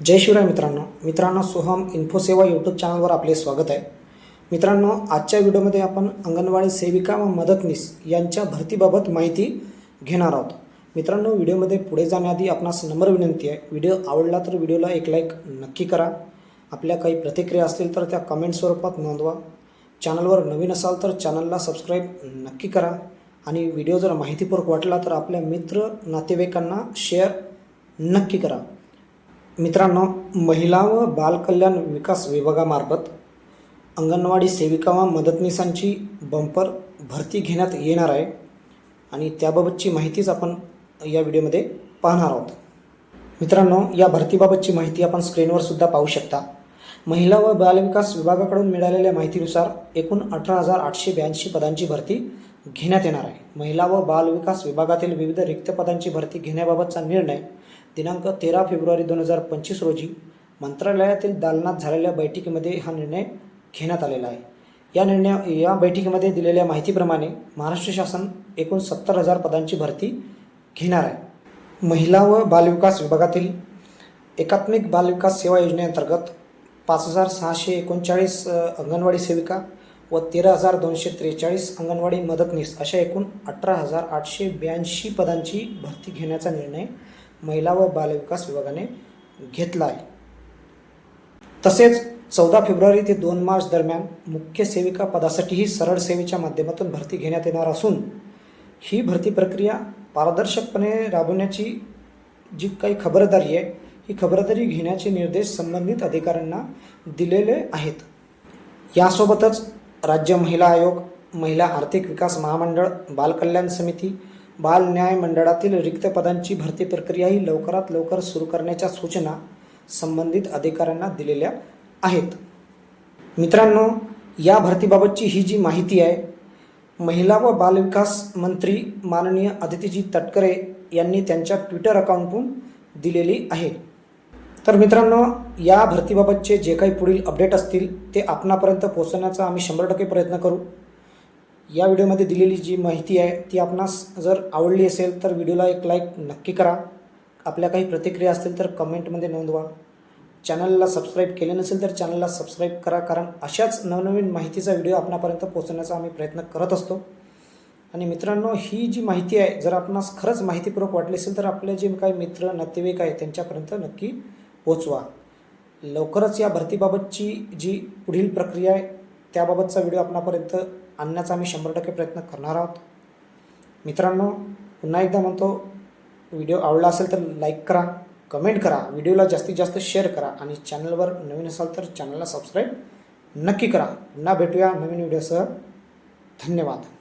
जय शिवराय मित्रांनो. मित्रांनो सोहम इन्फोसेवा यूट्यूब चॅनलवर आपले स्वागत आहे. मित्रांनो आजच्या व्हिडिओमध्ये आपण अंगणवाडी सेविका व मदतनीस यांच्या भरतीबाबत माहिती घेणार आहोत. मित्रांनो व्हिडिओमध्ये पुढे जाण्याआधी आपणास नम्र विनंती आहे. व्हिडिओ आवडला तर व्हिडिओला एक लाईक नक्की करा. आपल्या काही प्रतिक्रिया असतील तर त्या कमेंट स्वरूपात नोंदवा. चॅनलवर नवीन असाल तर चॅनलला सबस्क्राईब नक्की करा. आणि व्हिडिओ जर माहितीपूर्वक वाटला तर आपल्या मित्र नातेवाईकांना शेअर नक्की करा. मित्रांनो महिला व बालकल्याण विकास विभागामार्फत अंगणवाडी सेविका व मदतनीसांची बंपर भरती घेण्यात येणार आहे आणि त्याबाबतची माहितीच आपण या व्हिडिओमध्ये पाहणार आहोत. मित्रांनो या भरतीबाबतची माहिती आपण स्क्रीनवर सुद्धा पाहू शकता. महिला व बालविकास विभागाकडून मिळालेल्या माहितीनुसार एकूण अठरा हजार आठशे ब्याऐंशी पदांची भरती घेण्यात येणार आहे. महिला व बालविकास विभागातील विविध रिक्त पदांची भरती घेण्याबाबतचा निर्णय दिनांक तेरा फेब्रुवारी दोन हजार पंचवीस रोजी मंत्रालयातील दालनात झालेल्या बैठकीमध्ये हा निर्णय घेण्यात आलेला आहे. या निर्णय या बैठकीमध्ये दिलेल्या माहितीप्रमाणे महाराष्ट्र शासन एकूण सत्तर हजार पदांची भरती घेणार आहे. महिला व बालविकास विभागातील एकात्मिक बालविकास सेवा योजनेअंतर्गत पाच हजार सहाशे एकोणचाळीस अंगणवाडी सेविका व तेरा हजार दोनशे त्रेचाळीस अंगणवाडी मदतनीस अशा एकूण अठरा हजार आठशे ब्याऐंशी पदांची भरती घेण्याचा निर्णय महिला व बालविकास विभागाने घेतला आहे. तसेच चौदा फेब्रुवारी ते दोन मार्च दरम्यान मुख्य सेविका पदासाठीही सरळ सेवेच्या माध्यमातून भरती घेण्यात येणार असून ही भरती प्रक्रिया पारदर्शकपणे राबवण्याची जी काही खबरदारी आहे ही खबरदारी घेण्याचे निर्देश संबंधित अधिकाऱ्यांना दिलेले आहेत. यासोबतच राज्य महिला आयोग महिला आर्थिक विकास महामंडळ बालकल्याण समिती बाल न्याय मंडळातील रिक्त पदांची भरती प्रक्रियाही लवकरात लवकर सुरू करण्याच्या सूचना संबंधित अधिकाऱ्यांना दिलेल्या आहेत. मित्रांनो या भरतीबाबतची ही जी माहिती आहे महिला व बालविकास मंत्री माननीय अदितीजी तटकरे यांनी त्यांच्या ट्विटर अकाउंटहून दिलेली आहे. तर मित्रांनो या भरतीबाबतचे जे काही पुढील अपडेट असतील ते आपणापर्यंत पोहोचवण्याचा आम्ही शंभर टक्के प्रयत्न करू. या व्हिडिओमध्ये दिलेली जी माहिती आहे ती आपणास जर आवडली असेल तर व्हिडिओला एक लाईक नक्की करा. आपल्या काही प्रतिक्रिया असतील तर कमेंटमध्ये नोंदवा. चॅनलला सबस्क्राईब केले नसेल तर चॅनलला सबस्क्राईब करा कारण अशाच नवनवीन माहितीचा व्हिडिओ आपणापर्यंत पोहोचवण्याचा आम्ही प्रयत्न करत असतो. आणि मित्रांनो ही जी माहिती आहे जर आपणास खरंच माहितीपूर्वक वाटली असेल तर आपले जे काही मित्र नातेवाईक आहेत त्यांच्यापर्यंत नक्की पोचवा लवकरच या भरतीबाबतची जी पुढील प्रक्रिया आहे त्याबाबतचा व्हिडिओ आपणापर्यंत आणण्याचा आम्ही शंभर टक्के प्रयत्न करणार आहोत. मित्रांनो पुन्हा एकदा म्हणतो व्हिडिओ आवडला असेल तर लाईक करा कमेंट करा व्हिडिओला जास्तीत जास्त शेअर करा आणि चॅनलवर नवीन असाल तर चॅनलला सबस्क्राईब नक्की करा. पुन्हा भेटूया नवीन व्हिडिओसह. धन्यवाद.